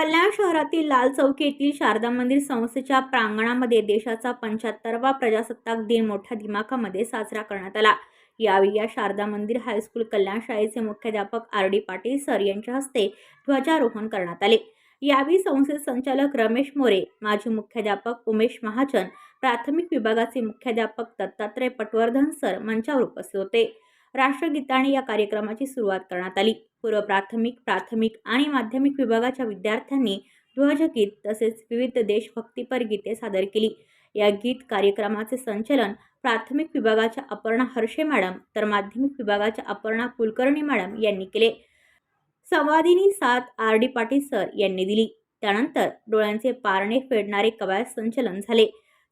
कल्याण शहरातील लाल चौक येथील शारदा मंदिर संस्थेच्या प्रांगणामध्ये देशाचा पंच्याहत्तरवा प्रजासत्ताक दिन मोठ्या दिमाखामध्ये साजरा करण्यात आला. यावेळी या शारदा मंदिर हायस्कूल कल्याण शाळेचे मुख्याध्यापक आर डी पाटील सर यांच्या हस्ते ध्वजारोहण करण्यात आले. यावेळी संस्थेचे संचालक रमेश मोरे माजी मुख्याध्यापक उमेश महाजन प्राथमिक विभागाचे मुख्याध्यापक दत्तात्रय पटवर्धन सर मंचावर उपस्थित होते. राष्ट्रगीताने या कार्यक्रमाची सुरुवात करण्यात आली. पूर्व प्राथमिक प्राथमिक आणि माध्यमिक विभागाच्या विद्यार्थ्यांनी ध्वजगीत तसेच विविध देशभक्तीपर गीते सादर केली. या गीत कार्यक्रमाचे संचलन प्राथमिक विभागाच्या अपर्णा हर्षे मॅडम तर माध्यमिक विभागाच्या अपर्णा कुलकर्णी मॅडम यांनी केले. संवादिनी साथ आर डी पाटील सर यांनी दिली. त्यानंतर डोळ्यांचे पारणे फेडणारे कवायत संचलन झाले.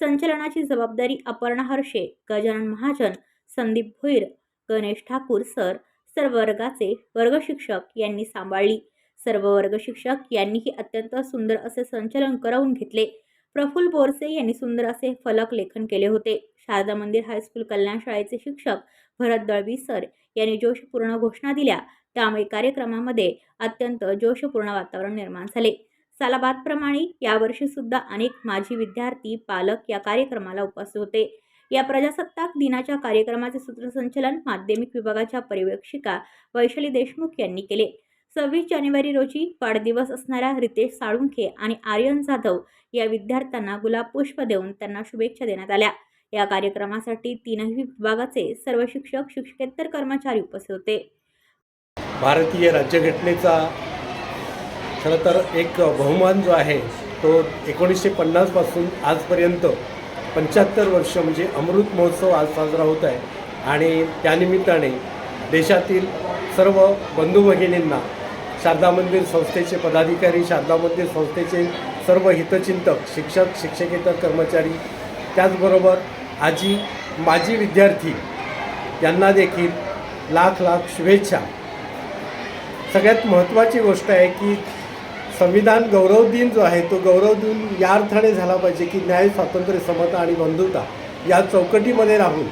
संचलनाची जबाबदारी अपर्णा हर्षे गजानन महाजन संदीप भोईर गणेश ठाकूर सर सर्व वर्गाचे वर्गशिक्षक यांनी सांभाळली. सर्व वर्गशिक्षक यांनीही अत्यंत सुंदर असे संचलन करवून घेतले. प्रफुल्ल बोरसे यांनी सुंदर असे फलक लेखन केले होते. शारदा मंदिर हायस्कूल कल्याण शाळेचे शिक्षक भरत दळवी सर यांनी जोशपूर्ण घोषणा दिल्या. त्यामुळे कार्यक्रमामध्ये अत्यंत जोशपूर्ण वातावरण निर्माण झाले. सालाबादप्रमाणे यावर्षी सुद्धा अनेक माजी विद्यार्थी पालक या कार्यक्रमाला उपस्थित होते. या प्रजासत्ताक दिनाच्या कार्यक्रमाचे सूत्रसंचलन माध्यमिक विभागाच्या पर्यवेक्षिका वैशाली देशमुख यांनी केले. सव्वीस जानेवारी रोजी वाढदिवस असणाऱ्या रितेश साळुंखे आणि आर्यन जाधव या विद्यार्थ्यांना गुलाब पुष्प देऊन त्यांना शुभेच्छा देण्यात आल्या. या कार्यक्रमासाठी तीनही विभागाचे सर्व शिक्षक शिक्षकेतर कर्मचारी उपस्थित होते. भारतीय राज्यघटनेचा खरं तर एक बहुमान जो आहे तो एकोणीसशे पन्नासपासून आजपर्यंत पंच्याहत्तर वर्ष म्हणजे अमृत महोत्सव आज साजरा होत आहे. आणि त्यानिमित्ताने देशातील सर्व बंधू भगिनींना शारदा मंदिर संस्थेचे पदाधिकारी शारदा मंदिर संस्थेचे सर्व हितचिंतक शिक्षक शिक्षकेतर कर्मचारी त्याचबरोबर आजी माजी विद्यार्थी यांना देखील लाख लाख शुभेच्छा. सगळ्यात महत्त्वाची गोष्ट आहे की संविधान गौरव दिन जो आहे तो गौरव दिन या अर्थाने झाला पाहिजे की न्याय स्वातंत्र्य समता आणि बंधुता या चौकटीमध्ये राहून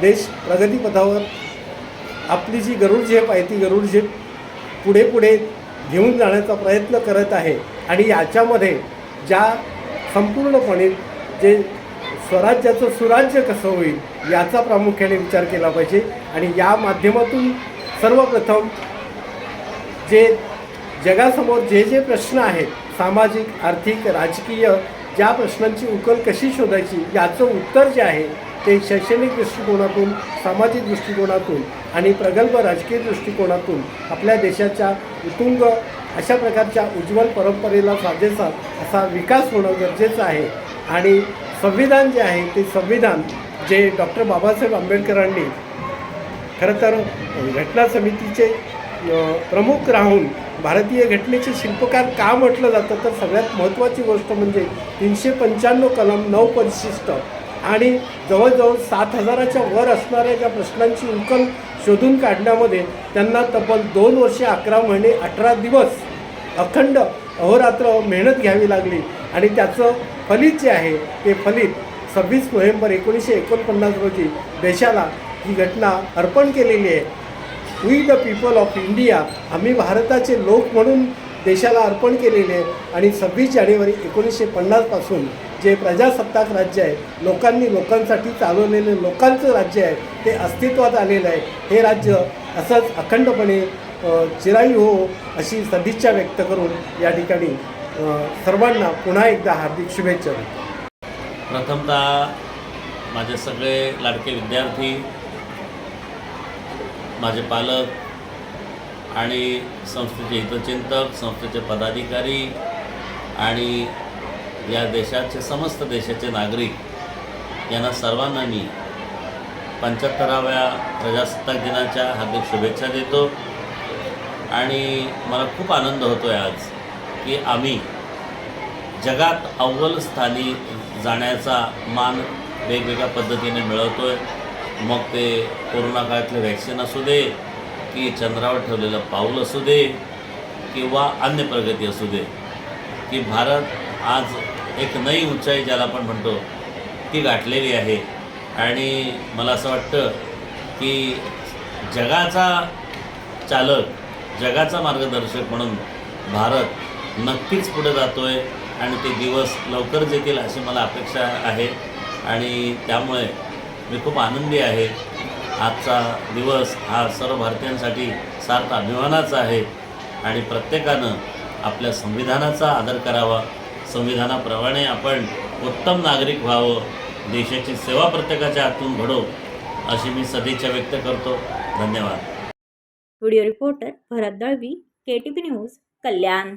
देश प्रगतीपथावर आपली जी गरुड झेप आहे ती गरुड झेप पुढे पुढे घेऊन जाण्याचा प्रयत्न करत आहे. आणि याच्यामध्ये ज्या संपूर्णपणे जे स्वराज्याचं सुराज्य कसं होईल याचा प्रामुख्याने विचार केला पाहिजे. आणि या माध्यमातून सर्वप्रथम जे जगासमोर जे जे प्रश्न आहेत सामाजिक आर्थिक राजकीय ज्या प्रश्नांची उकल कशी शोधायची याचं उत्तर जे आहे ते शैक्षणिक दृष्टिकोनातून सामाजिक दृष्टिकोनातून आणि प्रगल्भ राजकीय दृष्टिकोनातून आपल्या देशाच्या उतुंग अशा प्रकारच्या उज्ज्वल परंपरेला साजेसा असा विकास होणं गरजेचं आहे. आणि संविधान जे आहे ते संविधान जे डॉक्टर बाबासाहेब आंबेडकरांनी खरं तर घटना समितीचे प्रमुख राहून भारतीय घटनेचे शिल्पकार का म्हटलं जातं? तर सगळ्यात महत्त्वाची गोष्ट म्हणजे तीनशे पंच्याण्णव कलम नऊ परिशिष्ट आणि जवळजवळ सात हजाराच्या वर असणाऱ्या ज्या प्रश्नांची उकल शोधून काढण्यामध्ये त्यांना तब्बल दोन वर्षे अकरा महिने अठरा दिवस अखंड अहोरात्र मेहनत घ्यावी लागली. आणि त्याचं फलित जे आहे ते फलित सव्वीस नोव्हेंबर एकोणीसशे एकोणपन्नास रोजी देशाला ही घटना अर्पण केलेली आहे. We the people of India आम्ही भारताचे लोक म्हणून देशाला अर्पण केलेले आणि सव्वीस जानेवारी एकोणीसशे पन्नासपासून जे प्रजासत्ताक राज्य आहे लोकांनी लोकांसाठी चालवलेलं लोकांचं राज्य आहे ते अस्तित्वात आलेलं आहे. हे राज्य असंच अखंडपणे चिराई चिरायू हो अशी सदिच्छा व्यक्त करून या ठिकाणी सर्वांना पुन्हा एकदा हार्दिक शुभेच्छा प्रथमतः माझे सगळे लाडके विद्यार्थी माझे पालक आणि संस्थेचे हितचिंतक संस्थेचे पदाधिकारी आणि या देशाचे समस्त देशाचे नागरिक यांना सर्वांना मी पंच्याहत्तराव्या प्रजासत्ताक दिनाच्या हार्दिक शुभेच्छा देतो. आणि मला खूप आनंद होतो आहे आज की आम्ही जगात अव्वल स्थानी जाण्याचा मान वेगवेगळ्या पद्धतीने मिळवतो आहे मग ते कोरोना काळातलं व्हॅक्सिन असू दे की चंद्रावर ठेवलेलं पाऊल असू दे किंवा अन्य प्रगती असू दे की भारत आज एक नई उंचाई ज्याला आपण म्हणतो ती गाठलेली आहे. आणि मला असं वाटतं की जगाचा चालक जगाचा मार्गदर्शक म्हणून भारत नक्कीच पुढे जातो आहे आणि ते दिवस लवकरच येतील अशी मला अपेक्षा आहे. आणि त्यामुळे मी खूप आनंदी आहे. आजचा दिवस हा सर्व भारतीयांसाठी सार्थ अभिमानाचा आहे. आणि प्रत्येकानं आपल्या संविधानाचा आदर करावा. संविधानाप्रमाणे आपण उत्तम नागरिक व्हावं. देशाची सेवा प्रत्येकाच्या हातून घडो अशी मी सदिच्छा व्यक्त करतो. धन्यवाद. Video reporter Bharat Dalvi K T P news Kalyan.